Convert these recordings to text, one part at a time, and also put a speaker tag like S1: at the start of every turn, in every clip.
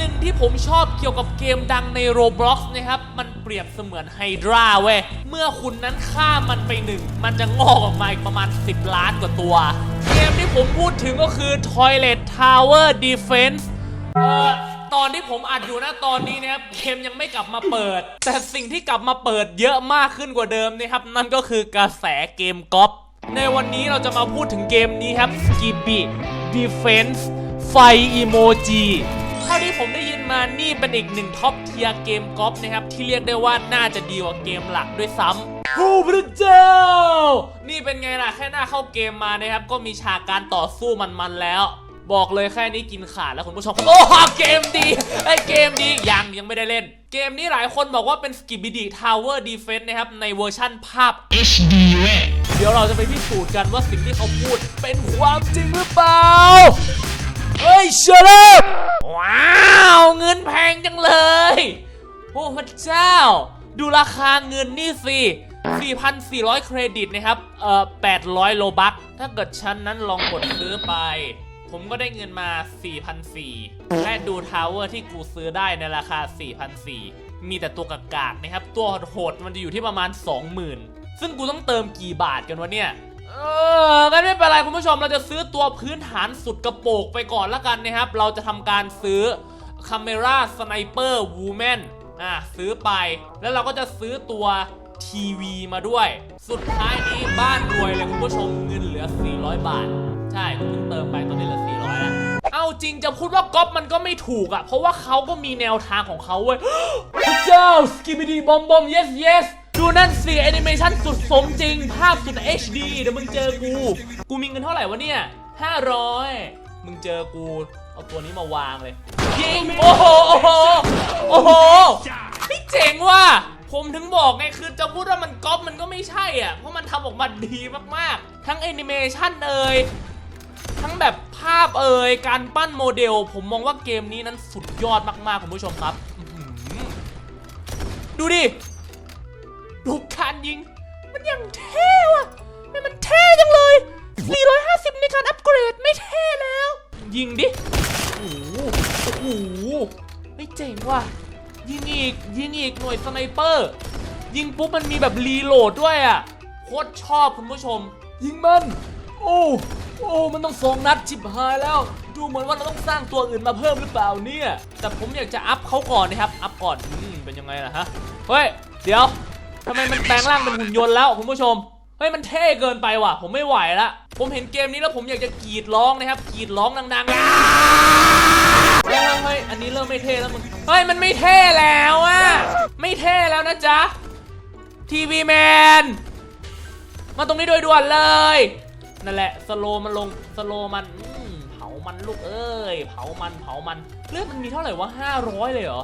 S1: หนึ่งที่ผมชอบเกี่ยวกับเกมดังใน Roblox นะครับ มันเปรียบเสมือนไฮดราเว้ย เมื่อคุณนั้นฆ่ามันไปหนึ่ง มันจะงอกออกมาอีกประมาณ 10 ล้านกว่าตัว เกมที่ผมพูดถึงก็คือ Toilet Tower Defense เอ่อตอนที่ผมอัดอยู่นะตอนนี้นะครับเกมยังไม่กลับมาเปิด แต่สิ่งที่กลับมาเปิดเยอะมากขึ้นกว่าเดิมนะครับ นั่นก็คือกระแสเกมก๊อปในวันนี้เราจะมาพูดถึงเกมนี้ครับ Skippy Defense ไฟอีโมจิ ท่าที่ผมได้ยินมานี่เป็นอีกหนึ่งท็อปเทียร์เกมก๊อปนะครับ ที่เรียกได้ว่าน่าจะดีกว่าเกมหลักด้วยซ้ำโอ้พระเจ้า นี่เป็นไงล่ะ แค่หน้าเข้าเกมมานะครับ ก็มีฉากการต่อสู้มันๆแล้ว บอกเลยแค่นี้กินขาดแล้วคุณผู้ชม โอ้เกมดีไอยเกมดียังยังไม่ได้เล่น เกมนี้หลายคนบอกว่าเป็น s k i b i d y Tower Defense นะครับในเวอร์ชั่นภาพ
S2: HD เว้ย
S1: เดี๋ยวเราจะไปพิสูจน์กันว่าสิ่งที่เขาพูดเป็นความจริงหรือเปล่า เฮ้ยเชลล์ว้าวเงินแพงจังเลย โอ้พระเจ้า ดูราคาเงินนี่สิ 4,400 เครดิตนะครับ เอ่อ 800 โลบัคถ้าเกิดฉันนั้นลองกดซื้อไป ผมก็ได้เงินมา 4,400และดูทาวเวอร์ที่กูซื้อได้ในราคา 4,400 มีแต่ตัวกากากๆนะครับ ตัวโหดมันจะอยู่ที่ประมาณ 20,000 ซึ่งกูต้องเติมกี่บาทกันวะเนี่ย เอองั้นไม่เป็นไรคุณผู้ชมเราจะซื้อตัวพื้นฐานสุดกระโปกไปก่อนละกันนะครับ เราจะทำการซื้อ Camera Sniper Woman อะซื้อไปแล้วเราก็จะซื้อตัวทีวีมาด้วย สุดท้ายนี้บ้านรวยเลยคุณผู้ชมเงินเหลือ 400 บาท ใช่ผมเพิ่งเติมไปตอนนี้เหลือ 400แล้วเอาจริงจะพูดว่าก๊อปมันก็ไม่ถูกอะ่ะ เพราะว่าเขาก็มีแนวทางของเขาเว้ยพระเจ้าสกิบิดีบอมบอม yes yes ดูนั่นสิแอนิเมชันสุดสมจริง ภาพสุด HD เดี๋ยวมึงเจอกู กูมีเงินเท่าไหร่วะเนี่ย 500 มึงเจอกู เอาตัวนี้มาวางเลย ยิง โอ้โห โอ้โห โอ้โหนี่เจ๋งว่ะ ผมถึงบอกไง คือจะพูดว่ามันก๊อปมันก็ไม่ใช่อะ เพราะมันทำออกมาดีมากๆ ทั้งแอนิเมชันเอ่ยทั้งแบบภาพเอ่ยการปั้นโมเดล ผมมองว่าเกมนี้นั้นสุดยอดมากๆคุณผู้ชมครับ ดูดิ ดูการยิง มันยังเท่ว่ะมันมันเท่จังเลย 450 ในการอัปเกรดไม่เท่แล้ว ยิงดิ โอ้โหโอ้โหไม่เจ๋งว่ะ ยิงอีก ยิงอีกหน่วยสไนเปอร์ ยิงปุ๊บมันมีแบบรีโหลดด้วยอะโคตรชอบคุณผู้ชม ยิงมัน โอ้โอ้มันต้องสองนัดจิบหายแล้ว ดูเหมือนว่าเราต้องสร้างตัวอื่นมาเพิ่มหรือเปล่าเนี่ย แต่ผมอยากจะอัพเขาก่อนนะครับ อัพก่อน อืม เป็นยังไงล่ะฮะ เฮ้ย เดี๋ยว ทำไมมันแปลงร่างเป็นหุ่นยนต์แล้วคุณผู้ชม เฮ้ยมันเท่เกินไปว่ะ ผมไม่ไหวละ ผมเห็นเกมนี้แล้วผมอยากจะกรีดร้องนะครับกรีดร้องดังๆเฮ้ยเฮ้ยอันนี้เริ่มไม่เท่แล้วมึง เฮ้ยมันไม่เท่แล้วอะไม่เท่แล้วนะจ๊ะทีวีแมนมาตรงนี้โดยด่วนเลย นั่นแหละสโลมันลงสโลมันเผามันลูกเอ้ยเผามันเผามันเลือดมันมีเท่าไหร่วะ500 เลยเหรอ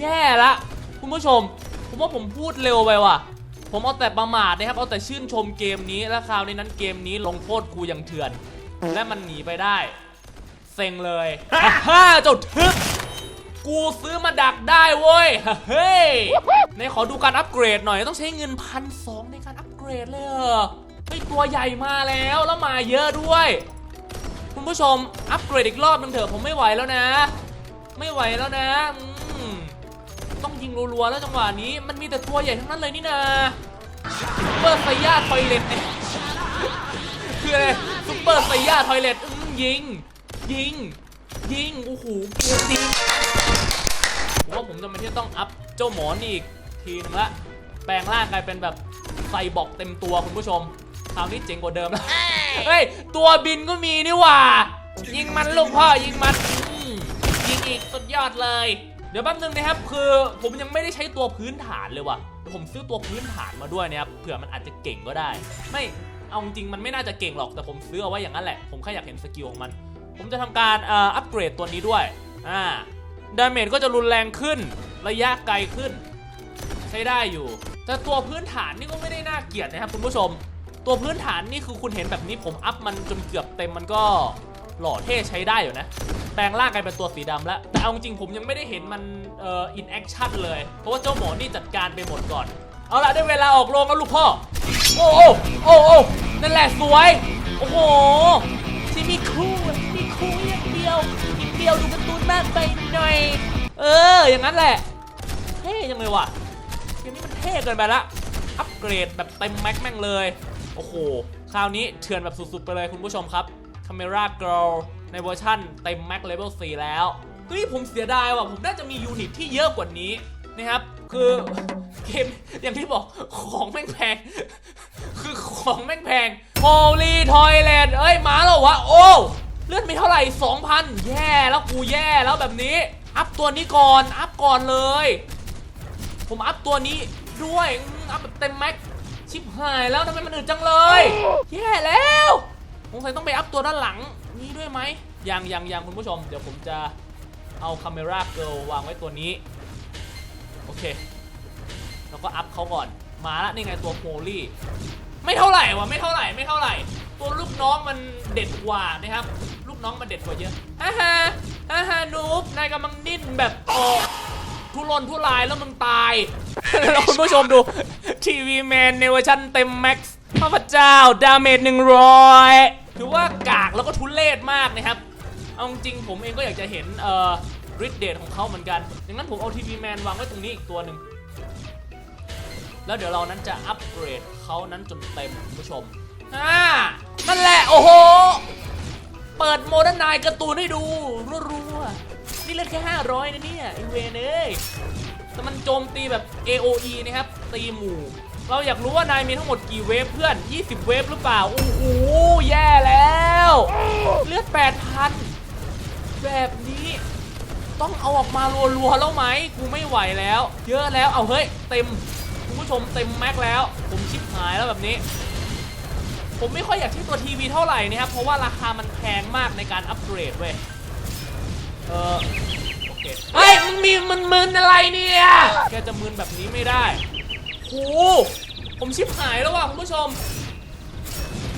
S1: แย่ละ คุณผู้ชม ผมว่าผมพูดเร็วไปว่ะ ผมเอาแต่ประมาทนะครับ เอาแต่ชื่นชมเกมนี้ แล้วคราวนี้นั้นเกมนี้ลงโทษกูอย่างเถื่อน และมันหนีไปได้ เซ็งเลยฮ่าเจ้าทึบกูซื้อมาดักได้เว้ย เฮ้ยในขอดูการอัปเกรดหน่อยต้องใช้เงินพันสองในการอัปเกรดเลยเหรอเฮ้ตัวใหญ่มาแล้วแล้วมาเยอะด้วย คุณผู้ชมอัปเกรดอีกรอบนึงเถอะผมไม่ไหวแล้วนะ ไม่ไหวแล้วนะ ยิงรัวๆแล้วจังหวะนี้มันมีแต่ตัวใหญ่ทั้งนั้นเลยนี่นาซุปเปอร์ไซย่าทอยเลตเนี่ยคืออะไรซุปเปอร์ไซย่าทอยเลตอืมยิง ยิง ยิง โอ้โหเกมดีผมว่าผมจำเป็นที่จะต้องอัพเจ้าหมอนี่อีกทีนึงละ แปลงร่างกลายเป็นแบบไซบอร์กเต็มตัวคุณผู้ชมคราวนี้เจ๋งกว่าเดิมแล้วเฮ้ย ตัวบินก็มีนี่หว่า ยิงมันลูกพ่อยิงมันอืมยิงอีกสุดยอดเลย เดี๋ยวแป๊บนึงนะครับคือผมยังไม่ได้ใช้ตัวพื้นฐานเลยว่ะผมซื้อตัวพื้นฐานมาด้วยนะครับเผื่อมันอาจจะเก่งก็ได้ ไม่เอาจริงมันไม่น่าจะเก่งหรอกแต่ผมซื้อเอาไว้อย่างนั้นแหละ ผมแค่อยากเห็นสกิลของมัน ผมจะทำการอ่ออัปเกรดตัวนี้ด้วยอ่าดาเมจก็จะรุนแรงขึ้น ระยะไกลขึ้น ใช้ได้อยู่ แต่ตัวพื้นฐานนี่ก็ไม่ได้น่าเกลียดนะครับคุณผู้ชม ตัวพื้นฐานนี่คือคุณเห็นแบบนี้ผมอัพมันจนเกือบเต็มมันก็ หล่อเท่ใช้ได้อยู่นะ แปลงร่างกลายเป็นตัวสีดำแล้ว แต่เอาจริงผมยังไม่ได้เห็นมันเอ่ออินแอคชั่นเลย เพราะว่าเจ้าหมอนี่จัดการไปหมดก่อน เอาละได้เวลาออกโรงแล้วลูกพ่อ โอ้โอ้โอ้โอ้นั่นแหละสวย โอ้โหที่มีคู่มีคู่อย่างเดียวอีกเดียวดูการ์ตูนมากไปหน่อย เออ อย่างนั้นแหละเท่ยังเลยว่ะเกมนี้มันเท่เกินไปละ อัปเกรดแบบเต็มแม็กแม่งเลย โอ้โห คราวนี้เถื่อนแบบสุดๆไปเลยคุณผู้ชมครับ Camera Girl ในเวอร์ชั่นเต็มแม็กเลเวล4แล้วเฮ้ยผมเสียดายว่ะ ผมน่าจะมียูนิตที่เยอะกว่านี้นะครับ คือเกมอย่างที่บอกของแม่งแพง คือของแม่งแพง Holy Toilet เอ้ย มาแล้ววะ โอ้ เลื่อนไปเท่าไหร่ 2,000 แย่แล้วกูแย่แล้วแบบนี้ อัพตัวนี้ก่อน อัพก่อนเลย ผมอัพตัวนี้ด้วยอืมอัพแบบเต็มแม็กชิบหายแล้วทำไมมันอึดจังเลย แย่แล้ว สงสัยต้องไปอัพตัวด้านหลังนี้ด้วยไหมยังยังยังคุณผู้ชม เดี๋ยวผมจะเอาคาเมราเกิลวางไว้ตัวนี้ โอเค แล้วก็อัพเขาก่อน มาละนี่ไงตัวโฮลี่ไม่เท่าไหร่วะไม่เท่าไหร่ไม่เท่าไหร่ ตัวลูกน้องมันเด็ดกว่านะครับ ลูกน้องมันเด็ดกว่าเยอะฮ่าฮ่าฮ่าฮ่านูบนายกำลังดิ้นแบบโอ้ทุรนทุรายแล้วมึงตายแล้วคุณผู้ชมดูทีวีแมนในเวอร์ชันเต็มแม็กซ์พระเจ้าดาเมจหนึ่งร้อย ถือว่ากากแล้วก็ทุเลศมากนะครับ เอาจริงผมเองก็อยากจะเห็นเอ่อริดเดทของเขาเหมือนกันดังนั้นผมเอาทีวีแมนวางไว้ตรงนี้อีกตัวหนึ่งแล้วเดี๋ยวเรานั้นจะอัปเกรดเขานั้นจนเต็มคุณผู้ชมอ่านั่นแหละ โอ้โห เปิดโมเดิร์นไนการ์ตูนให้ดูรัวๆนี่เลือดแค่ 500นะเนี่ยไอเวนเอ้ย แต่มันโจมตีแบบ AOE นะครับ ตีหมู่ เราอยากรู้ว่านายมีทั้งหมดกี่เวฟเพื่อน 20 เวฟหรือเปล่า โอ้โห แย่แล้ว เลือด 8,000 แบบนี้ ต้องเอาออกมารัวๆแล้วไหม กูไม่ไหวแล้ว เยอะแล้ว เอาเฮ้ย เต็ม คุณผู้ชมเต็มแม็กแล้ว ผมชิบหายแล้วแบบนี้ผมไม่ค่อยอยากที่ตัวทีวีเท่าไหร่นะครับ เพราะว่าราคามันแพงมากในการอัปเกรดเว้ย เออโอเคีมันมึนอะไรเนี่ย แกจะมึนแบบนี้ไม่ได้โหผมชิบหายแล้วว่ะคุณผู้ชม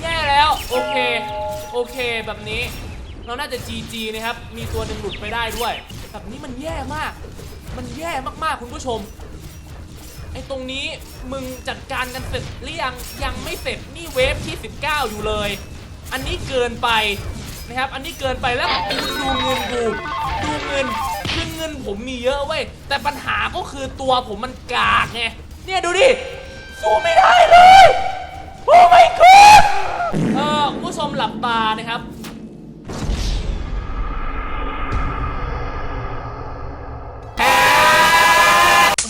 S1: แย่แล้ว โอเค โอเคแบบนี้ เราน่าจะ GG นะครับ มีตัวหนึ่งหลุดไปได้ด้วย แบบนี้มันแย่มาก มันแย่มากๆคุณผู้ชม ไอ้ตรงนี้มึงจัดการกันเสร็จหรือยังยังไม่เสร็จนี่เวฟที่ 19 อยู่เลย อันนี้เกินไปนะครับ อันนี้เกินไปแล้วดูเงินกูดูเงิน งินผมมีเยอะเว้ยแต่ปัญหาก็คือตัวผมมันกากไงเนี่ยดูดิสู้ไม่ได้เลยโอ้ my god เออคุณผู้ชมหลับตานะครับ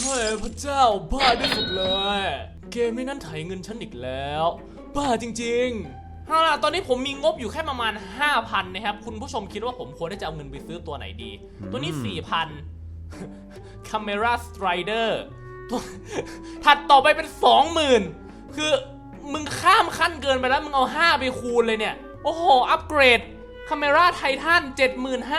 S1: เฮ้ยพระเจ้าบ้าที่สุดเลย เกมนี้นั้นไถเงินฉันอีกแล้ว บ้าจริง ๆ เอาล่ะตอนนี้ผมมีงบอยู่แค่ประมาณ 5,000 นะครับ คุณผู้ชมคิดว่าผมควรที่จะเอาเงินไปซื้อตัวไหนดี ตัวนี้ 4,000 Camera Strider ตัวถัดต่อไปเป็น 20,000 คือมึงข้ามขั้นเกินไปแล้ว มึงเอา 5 ไปคูณเลยเนี่ย โอ้โห อัปเกรด Camera Titan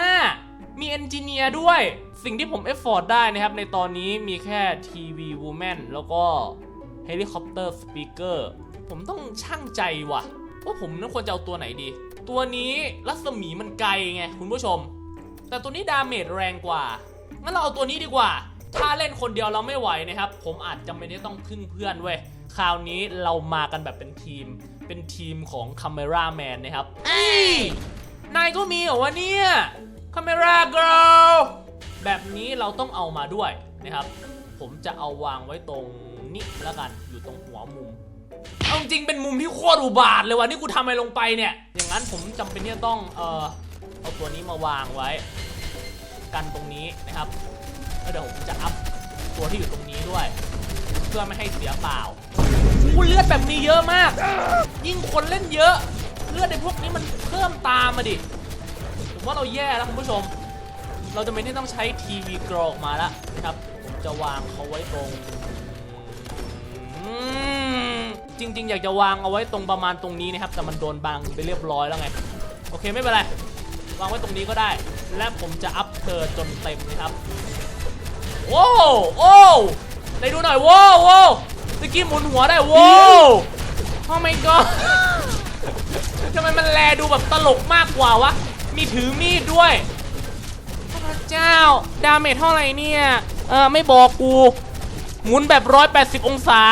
S1: 75,000 มีเอนจิเนียร์ด้วย สิ่งที่ผมเอฟฟอร์ดได้นะครับ ในตอนนี้มีแค่ทีวีวูแมนแล้วก็เฮลิคอปเตอร์สปีกเกอร์ผมต้องช่างใจว่ะ ว่าผมนั้นควรจะเอาตัวไหนดี ตัวนี้รัศมีมันไกลไงคุณผู้ชม แต่ตัวนี้ดาเมจแรงกว่า งั้นเราเอาตัวนี้ดีกว่า ถ้าเล่นคนเดียวเราไม่ไหวนะครับ ผมอาจจะไม่ได้ต้องพึ่งเพื่อนเว้ย คราวนี้เรามากันแบบเป็นทีม เป็นทีมของคาเมราแมนนะครับเอ้ยนายก็มีเหรอวะเนี่ยคาเมราเกิลแบบนี้เราต้องเอามาด้วยนะครับ ผมจะเอาวางไว้ตรงนี้แล้วกัน อยู่ตรงหัวมุม เอาจริงเป็นมุมที่โคตรอุบาทเลยว่ะนี่กูทำอะไรลงไปเนี่ย อย่างนั้นผมจำเป็นที่จะต้องเอ่อเอาตัวนี้มาวางไว้ กันตรงนี้นะครับแล้วเดี๋ยวผมจะอัพตัวที่อยู่ตรงนี้ด้วย เพื่อไม่ให้เสียเปล่ากูเลือดแบบนี้เยอะมาก ยิ่งคนเล่นเยอะ เลือดในพวกนี้มันเพิ่มตามมาดิผมว่าเราแย่แล้วคุณผู้ชม เราจะไม่ได้ต้องใช้ทีวีกรอกมาแล้วนะครับ ผมจะวางเขาไว้ตรงอืม จริง ๆ อยากจะวางเอาไว้ตรงประมาณตรงนี้นะครับ แต่มันโดนบังไปเรียบร้อยแล้วไง โอเคไม่เป็นไร วางไว้ตรงนี้ก็ได้ และผมจะอัพเธอจนเต็มนะครับโว้โว้ได้ดูหน่อยโว้วโว้วตะกี้หมุนหัวได้โว้วโอ้ my god ทำไมมันแลดูแบบตลกมากกว่าวะ มีถือมีดด้วยพระเจ้า ดาเมจเท่าไหร่เนี่ย เออไม่บอกกู หมุนแบบ 180 องศา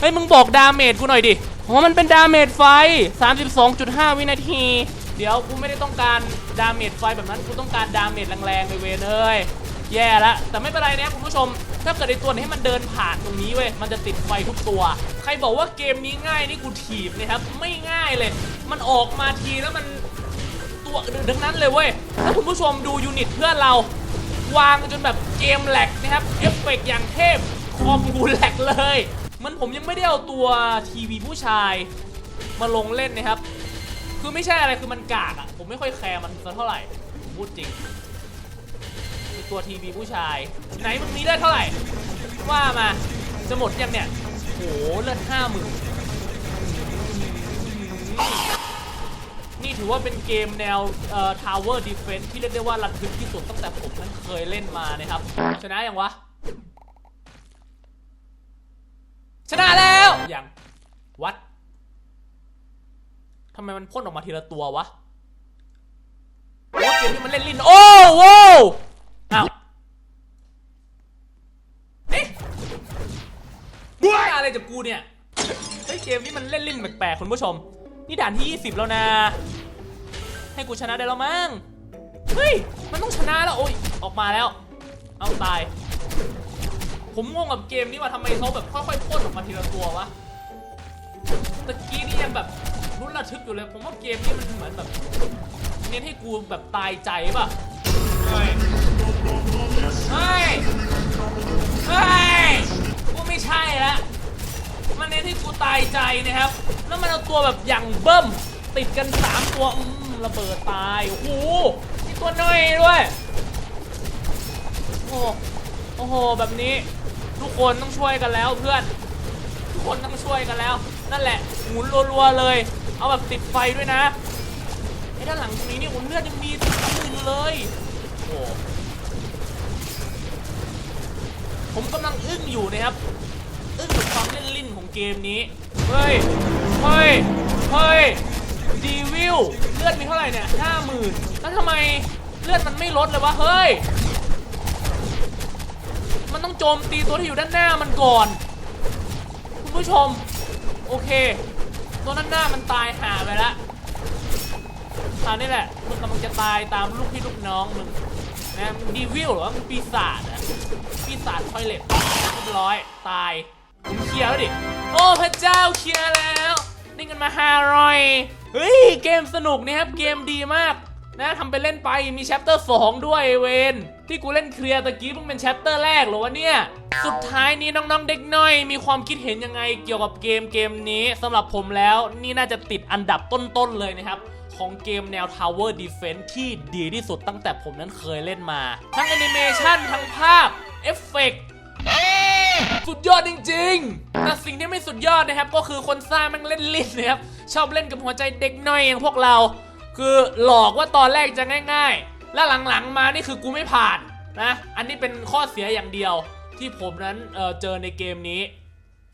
S1: เฮ้ยมึงบอกดาเมจกูหน่อยดิอ๋อมันเป็นดาเมจไฟ 32.5 วินาที เดี๋ยวกูไม่ได้ต้องการดาเมจไฟแบบนั้นกูต้องการดาเมจแรงๆไปเวนเอ้ยแย่ละแต่ไม่เป็นไรนะคุณผู้ชม ถ้าเกิดไอตัวไหนให้มันเดินผ่านตรงนี้เว้ยมันจะติดไฟทุกตัว ใครบอกว่าเกมนี้ง่ายนี่กูถีบนะครับไม่ง่ายเลย มันออกมาทีแล้วมันตัวดังนั้นเลยเว้ยถ้าคุณผู้ชมดูยูนิตเพื่อนเราวางจนแบบเกมแหลกนะครับเอฟเฟกต์อย่างเทพคอมกูแหลกเลย มันผมยังไม่ได้เอาตัวทีวีผู้ชายมาลงเล่นนะครับ คือไม่ใช่อะไรคือมันกากอะผมไม่ค่อยแคร์มันสักเท่าไหร่ผมพูดจริงคือตัวทีวีผู้ชาย ไหนมึงมีได้เท่าไหร่ ว่ามาจะหมดยังเนี่ยโหเลือดห้าหมื่นนี่ถือว่าเป็นเกมแนวเอ่อ Tower Defense ที่เรียกได้ว่าระทึกที่สุดตั้งแต่ผมนั้นเคยเล่นมานะครับ ชนะยังวะ ชนะแล้วอยังวัดทำไมมันพ่นออกมาทีละตัววะโอ้เกมนี้มันเล่นลิ้นโอ้โว้อ้าวเอ๊ะนี่อะไรจากกูเนี่ยเฮ้ยเกมนี้มันเล่นลิ้นแปลกๆคุณผู้ชม นี่ด่านที่ 20 แล้วนะ ให้กูชนะได้แล้วมั้งเฮ้ยมันต้องชนะแล้วโอ้ยออกมาแล้ว เอาตาย ผมงงกับเกมนี้ว่าทำไมเขาแบบค่อยๆพ่นออกมาทีละตัววะตะกี้นี่ยังแบบรุนระทึกอยู่เลย ผมว่าเกมนี้มันเหมือนแบบเน้นให้กูแบบตายใจป่ะเฮ้ยเฮ้ยเฮ้ยกูไม่ใช่ละมันเน้นให้กูตายใจนะครับ แล้วมันเอาตัวแบบอย่างเบิ้มติดกัน 3 ตัวอืมระเบิดตายโอ้โหมีตัวน้อยด้วย โอ้โหโอ้โหแบบนี้ ทุกคนต้องช่วยกันแล้วเพื่อน ทุกคนต้องช่วยกันแล้ว นั่นแหละหมุนรัวๆเลย เอาแบบติดไฟด้วยนะไอ้ด้านหลังตรงนี้นี่อุ่นเลือดยังมีสามหมื่นอยู่เลยโอ้โหผมกำลังอึ้งอยู่นะครับอึ้งกับความเล่นลิ้นของเกมนี้เฮ้ยเฮ้ยเฮ้ยดีวิลเลือดมีเท่าไหร่เนี่ยห้าหมื่นแล้วทำไมเลือดมันไม่ลดเลยวะเฮ้ย มันต้องโจมตีตัวที่อยู่ด้านหน้ามันก่อน คุณผู้ชม โอเค ตัวด้านหน้ามันตายหาไปแล้วคราวนี้แหละมึงกำลังจะตายตามลูกพี่ลูกน้องมึงนะมึงดีวิลหรอมึงปีศาจอะปีศาจทอยเล็ตเรียบร้อยตายผมเคลียร์แล้วดิ โอ้พระเจ้าเคลียร์แล้วได้เงินมาห้าร้อยเฮ้ย เกมสนุกนี่ครับ เกมดีมาก นะทำไปเล่นไปมีแชปเตอร์2ด้วยเวน ที่กูเล่นเคลียร์ตะกี้เพิ่งเป็นแชปเตอร์แรกเหรอวะเนี่ย สุดท้ายนี้น้องๆเด็กน้อย มีความคิดเห็นยังไงเกี่ยวกับเกมเกมนี้สำหรับผมแล้วนี่น่าจะติดอันดับต้นๆเลยนะครับของเกมแนว Tower Defense ที่ดีที่สุดตั้งแต่ผมนั้นเคยเล่นมา ทั้งแอนิเมชันทั้งภาพ เอฟเฟกต์สุดยอดจริงๆ แต่สิ่งที่ไม่สุดยอดนะครับ ก็คือคนสร้างมันเล่นลิ้นนะครับ ชอบเล่นกับหัวใจเด็กน้อยอย่างพวกเรา คือหลอกว่าตอนแรกจะง่าย แล้วหลังๆมานี่คือกูไม่ผ่านนะ อันนี้เป็นข้อเสียอย่างเดียวที่ผมนั้นเเจอในเกมนี้